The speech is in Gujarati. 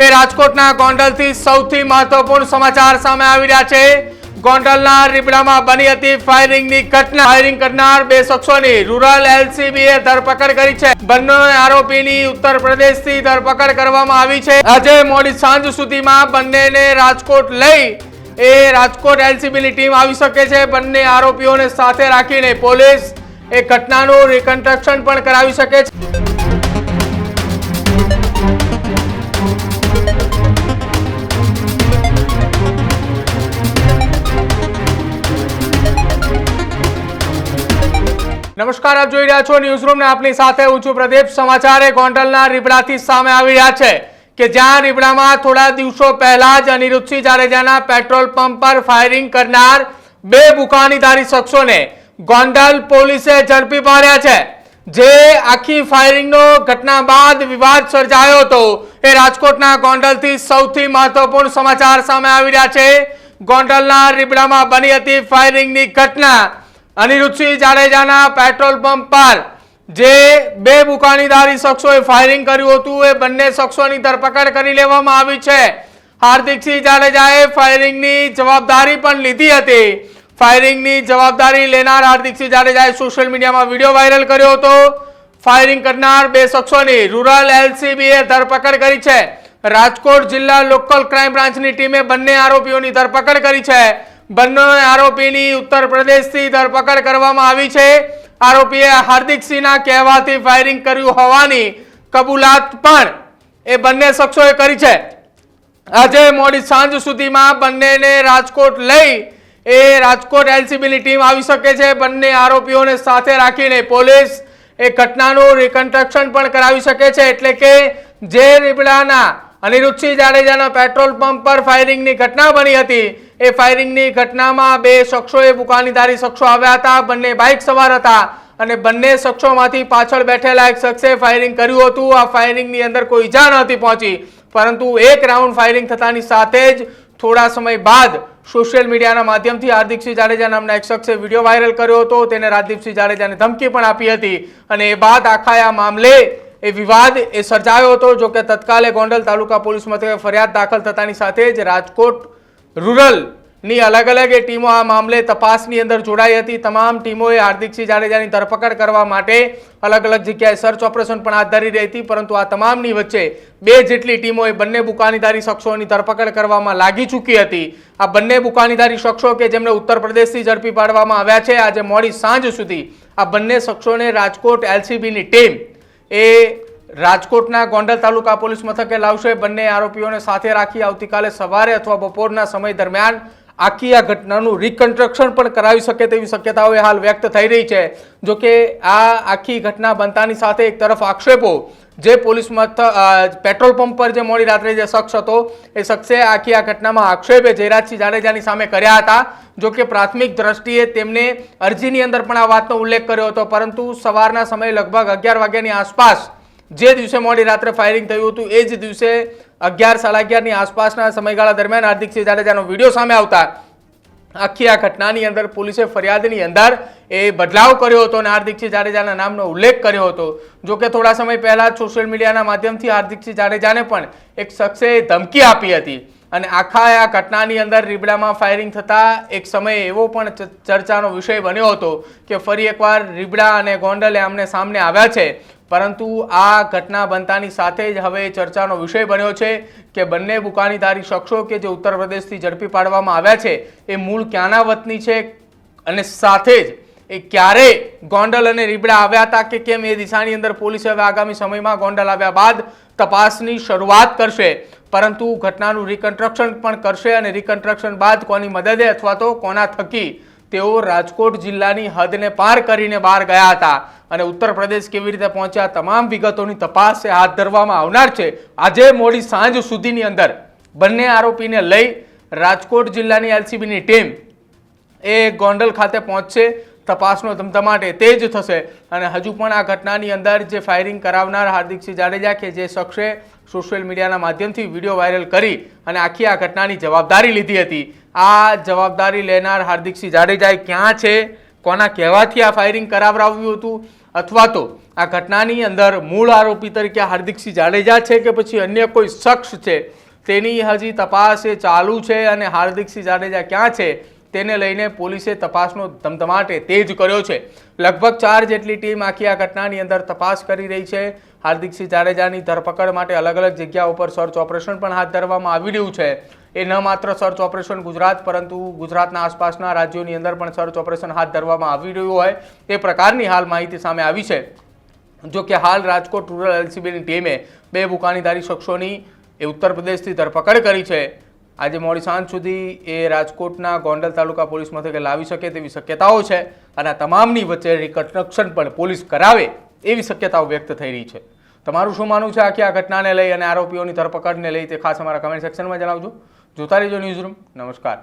રાજકોટના ગોંડલથી સૌથી મહત્વપૂર્ણ સમાચાર સામે આવી રહ્યા છે. ગોંડલના રીબડામાં બની હતી ફાયરિંગની ઘટના. ફાયરિંગ કરનાર બે શખ્સોની રૂરલ એલસીબીએ ધરપકડ કરી છે. બંને આરોપીની ઉત્તર પ્રદેશથી ધરપકડ કરવામાં આવી છે. આજે મોડી સાંજ સુધીમાં બંનેને રાજકોટ લઈ એ રાજકોટ એલસીબીની ટીમ આવી શકે છે. બંને આરોપીઓને સાથે રાખીને પોલીસ એ ઘટનાનું રિકન્સ્ટ્રક્શન પણ કરાવી શકે છે. નમસ્કાર, આપ જોઈ રહ્યા છો ન્યૂઝ રૂમ ને આપની સાથે હું છું પ્રદીપ. સમાચારે ગોંડલના રીબડાથી સામે આવી રહ્યા છે કે જ્યાં રીબડામાં થોડા દિવસો પહેલા જ અનિરુદ્ધસિંહ જાડેજાના પેટ્રોલ પંપ પર ફાયરિંગ કરનાર બે બુકાનીધારી શખ્સોને ગોંડલ પોલીસે ઝડપી પાડ્યા છે. જે આખી ફાયરિંગનો ઘટના બાદ વિવાદ સર્જાયો હતો. એ રાજકોટના ગોંડલથી સૌથી મહત્વપૂર્ણ સમાચાર સામે આવી રહ્યા છે. ગોંડલના રીબડામાં બની હતી ફાયરિંગની ઘટના. અનિરુદ્ધસિંહ જાડેજાના પેટ્રોલ પંપ પર જે બે બુકાણીદારી શખ્સોએ ફાયરિંગ કર્યું હતું, એ બંને શખ્સોની ધરપકડ કરી લેવામાં આવી છે. હાર્દિકસિંહ જાડેજાએ ફાયરિંગની જવાબદારી પણ લીધી હતી. ફાયરિંગની જવાબદારી લેનાર હાર્દિકસિંહ જાડેજાએ સોશિયલ મીડિયામાં વીડિયો વાયરલ કર્યો હતો. ફાયરિંગ કરનાર બે શખ્સોની રૂરલ એલસીબીએ ધરપકડ કરી છે. રાજકોટ જિલ્લા લોકલ ક્રાઇમ બ્રાન્ચની ટીમે બંને આરોપીઓની ધરપકડ કરી છે. બંને આરોપીની ઉત્તર પ્રદેશથી ધરપકડ કરવામાં આવી છે. આરોપીએ હાર્દિકસિંહના કહેવાથી ફાયરિંગ કર્યું હોવાની કબૂલાત પણ એ બંને શખ્સોએ કરી છે. આજે મોડી સાંજ સુધીમાં બંનેને રાજકોટ લઈ એ રાજકોટ એલસીબીની ટીમ આવી શકે છે. બંને આરોપીઓને સાથે રાખીને પોલીસ એ ઘટનાનું રિકન્સ્ટ્રક્શન પણ કરાવી શકે છે. એટલે કે જે રીબડાના અનિરુદ્ધસિંહ જાડેજાના પેટ્રોલ પંપ પર ફાયરિંગની ઘટના બની હતી એ ફાયરિંગની ઘટનામાં બે શખ્સોએ બુકાનીધારી શખ્સો આવ્યા હતા. બંને બાઇક સવાર હતા અને બંને શખ્સોમાંથી પાછળ બેઠેલા એક શખ્સે ફાયરિંગ કર્યું હતું. આ ફાયરિંગની અંદર કોઈ ઈજા નહોતી પહોંચી, પરંતુ એક રાઉન્ડ ફાયરિંગ થતાની સાથે જ થોડા સમય બાદ સોશિયલ મીડિયાના માધ્યમથી હાર્દિકસિંહ જાડેજા નામના એક શખ્સે વીડિયો વાયરલ કર્યો હતો. તેને રાજદીપસિંહ જાડેજાને ધમકી પણ આપી હતી અને એ બાદ આખા આ મામલે એ વિવાદ એ સર્જાયો હતો જો કે તત્કાલે ગોંડલ તાલુકા પોલીસ મથકે ફરિયાદ દાખલ થતાની સાથે જ રાજકોટ રૂરલની અલગ અલગ એ ટીમો આ મામલે તપાસની અંદર જોડાઈ હતી. તમામ ટીમોએ હાર્દિકસિંહ જાડેજાની ધરપકડ કરવા માટે અલગ અલગ જગ્યાએ સર્ચ ઓપરેશન પણ હાથ ધરી રહી હતી, પરંતુ આ તમામની વચ્ચે બે જેટલી ટીમોએ બંને બુકાનીધારી શખ્સોની ધરપકડ કરવામાં લાગી ચૂકી હતી. આ બંને બુકાનીધારી શખ્સો કે જેમને ઉત્તર પ્રદેશથી ઝડપી પાડવામાં આવ્યા છે, આજે મોડી સાંજ સુધી આ બંને શખ્સોને રાજકોટ એલસીબીની ટીમ એ રાજકોટના ગોંડલ તાલુકા પોલીસ મથકે લાવશે બંને આરોપીઓને સાથે રાખી આવતીકાલે સવારે અથવા બપોરના સમય દરમિયાન આખી આ ઘટનાનું રિકન્સ્ટ્રક્શન પણ કરાવી શકે તેવી શક્યતાઓ હાલ વ્યક્ત થઈ રહી છે. જો કે આ આખી ઘટના બનતાની સાથે એક તરફ આક્ષેપો જે પોલીસ મથક પેટ્રોલ પંપ પર જે મોડી રાત્રે જે શખ્સ હતો, એ શખ્સે આખી આ ઘટનામાં આક્ષેપે જયરાજસિંહ જાડેજાની સામે કર્યા હતા. જો કે પ્રાથમિક દ્રષ્ટિએ તેમને અરજીની અંદર પણ આ વાતનો ઉલ્લેખ કર્યો હતો, પરંતુ સવારના સમયે લગભગ અગિયાર વાગ્યાની આસપાસ જે દિવસે મોડી રાત્રે ફાયરિંગ થયું હતું, એ જ દિવસે અગિયાર સાડા અગિયારની આસપાસના સમયગાળા દરમિયાન હાર્દિકસિંહ જાડેજાનો વીડિયો સામે આવતા આખી આ ઘટનાની અંદર પોલીસે ફરિયાદની અંદર એ બદલાવ કર્યો હતો અને હાર્દિકસિંહ જાડેજાના નામનો ઉલ્લેખ કર્યો હતો. જો કે થોડા સમય પહેલા સોશિયલ મીડિયાના માધ્યમથી હાર્દિકસિંહ જાડેજાને પણ એક શખ્સે ધમકી આપી હતી. અને આખા આ ઘટનાની અંદર રીબડામાં ફાયરિંગ થતા એક સમયે એવો પણ ચર્ચાનો વિષય બન્યો હતો કે ફરી એકવાર રીબડા અને ગોંડલે આમને સામને આવ્યા છે. પરંતુ આ ઘટના બનતાની સાથે જ હવે ચર્ચાનો વિષય બન્યો છે કે બંને બુકાનીધારી શખ્સો કે જે ઉત્તર પ્રદેશથી ઝડપી પાડવામાં આવ્યા છે, એ મૂળ ક્યાંના વતની છે અને સાથે જ એ ક્યારે ગોંડલ અને રીબડા આવ્યા હતા કે કેમ એ દિશાની અંદર પોલીસે હવે આગામી સમયમાં ગોંડલ આવ્યા બાદ તપાસની શરૂઆત કરશે. પરંતુ ઘટનાનું રિકન્સ્ટ્રક્શન પણ કરશે અને રિકન્સ્ટ્રક્શન બાદ કોની મદદે અથવા તો કોના થકી તેઓ રાજકોટ જિલ્લાની હદને પાર કરીને બહાર ગયા હતા અને ઉત્તર પ્રદેશ કેવી રીતે પહોંચ્યા તમામ વિગતોની તપાસ હાથ ધરવામાં આવનાર છે. આજે મોડી સાંજ સુધીની અંદર બંને આરોપીને લઈ રાજકોટ જિલ્લાની એલસીબીની ટીમ એ ગોંડલ ખાતે પહોંચશે. તપાસનો ધમધમાટે તેજ થશે. અને હજુ પણ આ ઘટનાની અંદર જે ફાયરિંગ કરાવનાર હાર્દિકસિંહ જાડેજા કે જે શખ્સે સોશિયલ મીડિયાના માધ્યમથી વીડિયો વાયરલ કરી અને આખી આ ઘટનાની જવાબદારી લીધી હતી. આ જવાબદારી લેનાર હાર્દિકસિંહ જાડેજાએ ક્યાં છે? કોના કહેવાથી આ ફાયરિંગ કરાવરાવ્યું હતું? અથવા તો આ ઘટનાની અંદર મૂળ આરોપી તરીકે હાર્દિકસિંહ જાડેજા છે કે પછી અન્ય કોઈ શખ્સ છે? તેની હજી તપાસ એ ચાલુ છે અને હાર્દિકસિંહ જાડેજા ક્યાં છે? તેને લઈને પોલીસે તપાસનો ધમધમાટે તેજ કર્યો છે. લગભગ ચાર જેટલી ટીમ આખી આ ઘટનાની અંદર તપાસ કરી રહી છે. હાર્દિકસિંહ જાડેજાની ધરપકડ માટે અલગ અલગ જગ્યા ઉપર સર્ચ ઓપરેશન પણ હાથ ધરવામાં આવી રહ્યું છે. એ ન માત્ર સર્ચ ઓપરેશન ગુજરાત, પરંતુ ગુજરાતના આસપાસના રાજ્યોની અંદર પણ સર્ચ ઓપરેશન હાથ ધરવામાં આવી રહ્યું હોય તે પ્રકારની હાલ માહિતી સામે આવી છે. જો કે હાલ રાજકોટ રૂરલ એલસીબીની ટીમે બે બુકાનીધારી શખ્સોની એ ઉત્તર પ્રદેશથી ધરપકડ કરી છે. આજે મોડી સાંજ સુધી એ રાજકોટના ગોંડલ તાલુકા પોલીસ મથકે લાવી શકે તેવી શક્યતાઓ છે અને આ તમામની વચ્ચે રિકન્સ્ટ્રક્શન પણ પોલીસ કરાવે એવી શક્યતાઓ વ્યક્ત થઈ રહી છે. તમારું શું માનવું છે આખી આ ઘટનાને લઈ અને આરોપીઓની ધરપકડને લઈ તે ખાસ અમારા કમેન્ટ સેક્શનમાં જણાવજો. જોતા રહેજો ન્યૂઝ રૂમ નમસ્કાર.